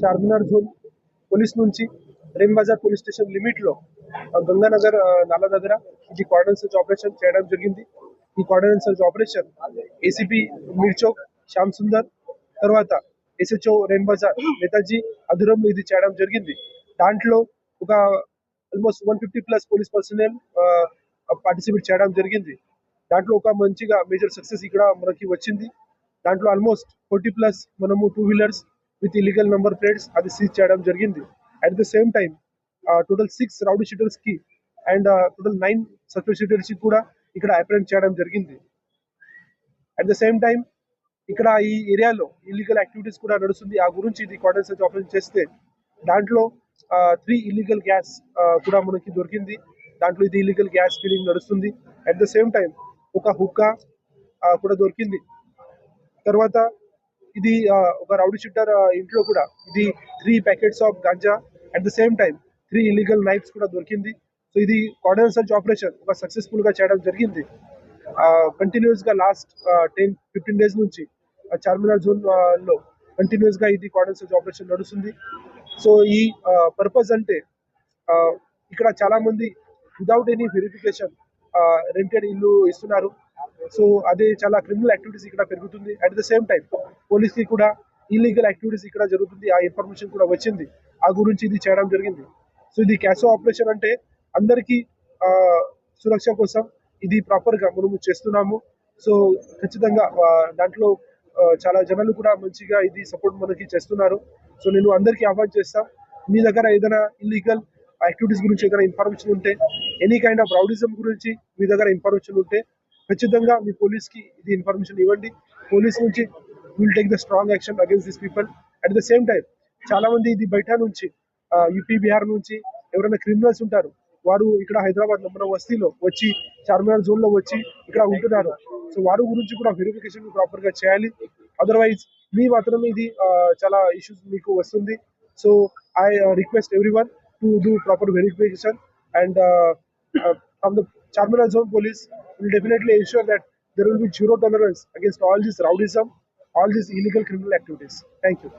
Charminar zone police నుంచి Rein Bazar police station లిమిట్లో గంగానగర్ ఆ, నాలా దగ్గర ఇది కార్డన్ సర్చ్ ఆపరేషన్ చేయడం జరిగింది. ఈ cordon search operation ACP Mirchowk Shyam Sundar తర్వాత ఎస్హెచ్ఓ రేమ్ బజార్ నేతాజీ అధురంలో ఇది చేయడం జరిగింది. దాంట్లో ఒక almost one fifty plus police personnel participate చేయడం జరిగింది. దాంట్లో ఒక మంచిగా మేజర్ సక్సెస్ ఇక్కడ మనకి వచ్చింది. దాంట్లో ఆల్మోస్ట్ ఫోర్టీ ప్లస్ మనము two wheelers with illegal number plates అది సీజ్ చేయడం జరిగింది. At the same time total six rowdy షీటర్స్కి and total nine suspect షీటర్స్కి కూడా ఇక్కడ అప్రెంట్ చేయడం జరిగింది. అట్ ద సేమ్ టైం ఇక్కడ ఈ ఏరియాలో ఇల్లీగల్ యాక్టివిటీస్ కూడా నడుస్తుంది. ఆ గురించి ఇది కార్డన్ సర్చ్ ఆపరేషన్ చేస్తే దాంట్లో త్రీ ఇల్లీగల్ గ్యాస్ కూడా మనకి దొరికింది. దాంట్లో ఇది ఇల్లీగల్ గ్యాస్ ఫీలింగ్ నడుస్తుంది. అట్ ద సేమ్ టైం ఒక హుక్కా కూడా దొరికింది. తర్వాత ఇది ఒక రౌడీ షూటర్ ఇంట్లో కూడా. ఇది three packets of ganja at the same time three illegal knives కూడా దొరికింది. సో ఇది కార్డన్ సర్చ్ ఆపరేషన్ ఒక సక్సెస్ఫుల్గా చేయడం జరిగింది. కంటిన్యూస్గా లాస్ట్ టెన్ ఫిఫ్టీన్ డేస్ నుంచి చార్మినార్ జోన్లో కంటిన్యూస్గా ఇది కార్డన్ సర్చ్ ఆపరేషన్ నడుస్తుంది. సో ఈ పర్పస్ అంటే ఆ, ఇక్కడ చాలా మంది ఎనీ వెరిఫికేషన్ రెంటెడ్ ఇల్లు ఇస్తున్నారు. సో అదే చాలా క్రిమినల్ యాక్టివిటీస్ ఇక్కడ పెరుగుతుంది. అట్ ద సేమ్ టైం పోలీస్కి కూడా ఇల్లీగల్ యాక్టివిటీస్ ఇక్కడ జరుగుతుంది. ఆ ఇన్ఫర్మేషన్ కూడా వచ్చింది. ఆ గురించి ఇది చేయడం జరిగింది. సో ఇది క్యాసో ఆపరేషన్ అంటే అందరికీ సురక్ష కోసం ఇది ప్రాపర్గా మనము చేస్తున్నాము. సో ఖచ్చితంగా దాంట్లో చాలా జనాలు కూడా మంచిగా ఇది సపోర్ట్ మనకి చేస్తున్నారు. సో నేను అందరికీ ఆహ్వాన్ చేస్తా. మీ దగ్గర ఏదైనా ఇల్లీగల్ యాక్టివిటీస్ గురించి ఏదైనా ఇన్ఫర్మేషన్ ఉంటే ఎనీ కైండ్ ఆఫ్ రౌడిజం గురించి మీ దగ్గర ఇన్ఫర్మేషన్ ఉంటే ఖచ్చితంగా మీ పోలీస్కి ఇది ఇన్ఫర్మేషన్ ఇవ్వండి. పోలీస్ నుంచి will take the strong action against this people at the same time చాలా మంది ఇది బయట నుంచి యూపీ బీహార్ నుంచి ఎవరైనా క్రిమినల్స్ ఉంటారు వారు ఇక్కడ హైదరాబాద్ మన వస్తీలో వచ్చి చార్మినార్ జోన్లో వచ్చి ఇక్కడ ఉంటున్నారు. సో వారి గురించి కూడా వెరిఫికేషన్ ప్రాపర్గా చేయాలి. అదర్వైజ్ మీ మాత్రమే ఇది చాలా ఇష్యూస్ మీకు వస్తుంది. So I request every one to do proper verification and from the Charminar Zone Police will definitely ensure that there will be zero tolerance against all this rowdyism, all these illegal criminal activities. Thank you.